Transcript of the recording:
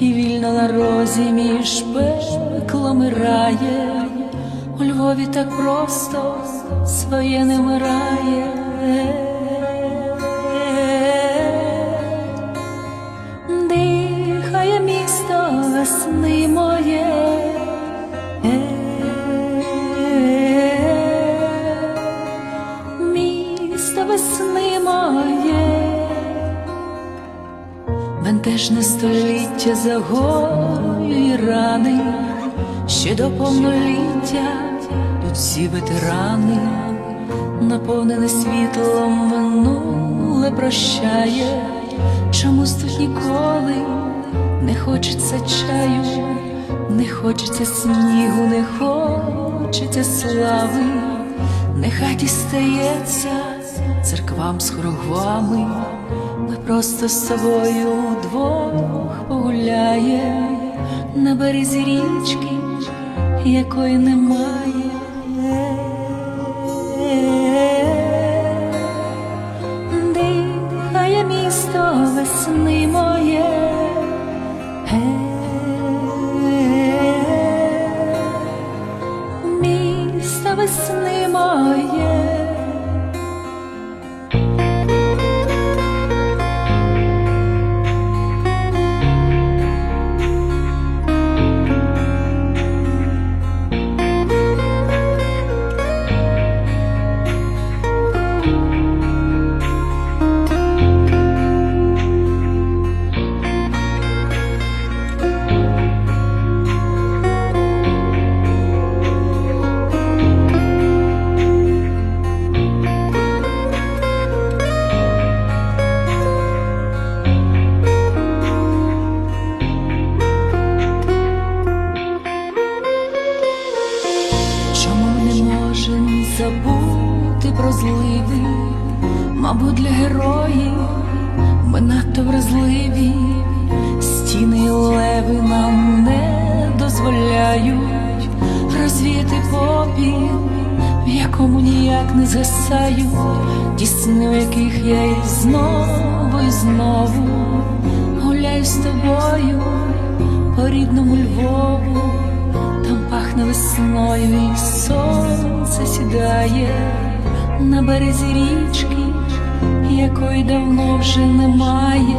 і вільно на розі між пеклами рає, у Львові так просто своє не вмирає. Дихає місто весни моє. Місто весни моє, бентежне століття загоює рани, ще до повноліття тут всі ветерани, наповнене світлом минуле прощає, чомусь тут ніколи не хочеться чаю, не хочеться снігу, не хочеться слави, нехай дістається церквам з хоругвами, ми просто з собою вдвох погуляє на березі річки, якої немає. Дихає місто весни моє. Місто весни забути про зливи? Мабуть, для героїв ми надто вразливі, стіни леви нам не дозволяють розвіяти попіл, в якому ніяк не згасають ті сни, яких я і знову і знову гуляю з тобою по рідному Львову. Пахне весною і сонце сідає на березі річки, якої давно вже немає.